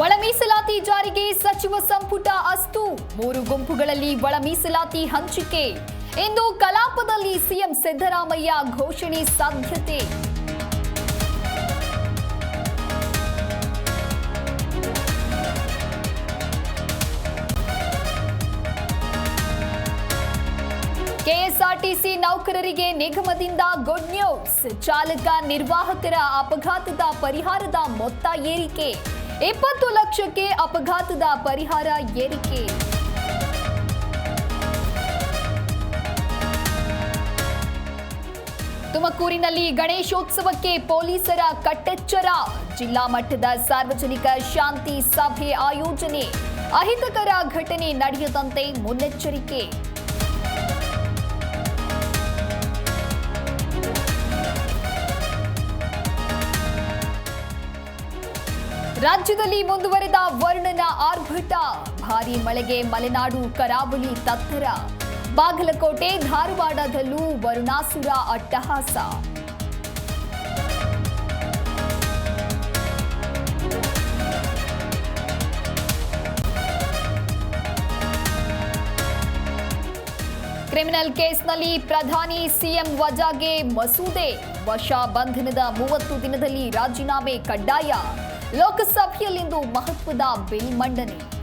ಒಳ ಮೀಸಲಾತಿ ಜಾರಿಗೆ ಸಚಿವ ಸಂಪುಟ ಅಸ್ತು. ಮೂರು ಗುಂಪುಗಳಲ್ಲಿ ಒಳ ಮೀಸಲಾತಿ ಹಂಚಿಕೆ. ಇಂದು ಕಲಾಪದಲ್ಲಿ ಸಿಎಂ ಸಿದ್ದರಾಮಯ್ಯ ಘೋಷಣೆ ಸಾಧ್ಯತೆ. ಕೆಎಸ್ಆರ್ಟಿಸಿ ನೌಕರರಿಗೆ ನಿಗಮದಿಂದ ಗುಡ್ ನ್ಯೂಸ್ ಚಾಲಕ ನಿರ್ವಾಹಕರ ಅಪಘಾತದ ಪರಿಹಾರದ ಮೊತ್ತ ಏರಿಕೆ. ಇಪ್ಪತ್ತು ಲಕ್ಷಕ್ಕೆ ಅಪಘಾತದ ಪರಿಹಾರ ಏರಿಕೆ. ತುಮಕೂರಿನಲ್ಲಿ ಗಣೇಶೋತ್ಸವಕ್ಕೆ ಪೊಲೀಸರ ಕಟ್ಟೆಚ್ಚರ. ಜಿಲ್ಲಾ ಮಟ್ಟದ ಸಾರ್ವಜನಿಕ ಶಾಂತಿ ಸಭೆ ಆಯೋಜನೆ. ಅಹಿತಕರ ಘಟನೆ ನಡೆಯದಂತೆ ಮುನ್ನೆಚ್ಚರಿಕೆ. ರಾಜ್ಯದಲ್ಲಿ ಮುಂದುವರೆದ ವರ್ಣನ ಆರ್ಭಟ. ಭಾರಿ ಮಳೆಗೆ ಮಲೆನಾಡು ಕರಾವಳಿ ತತ್ತರ. ಬಾಗಲಕೋಟೆ, ಧಾರವಾಡದಲ್ಲೂ ವರುಣಾಸುರ ಅಟ್ಟಹಾಸ. ಕ್ರಿಮಿನಲ್ ಕೇಸ್ನಲ್ಲಿ ಪ್ರಧಾನಿ ಸಿಎಂ ವಜಾಗೆ ಮಸೂದೆ. ವಶ ಬಂಧನದ ಮೂವತ್ತು ದಿನದಲ್ಲಿ ರಾಜೀನಾಮೆ ಕಡ್ಡಾಯ. ಲೋಕಸಭೆಯಲ್ಲಿಂದು ಮಹತ್ವದ ಬಿಲ್ ಮಂಡನೆ.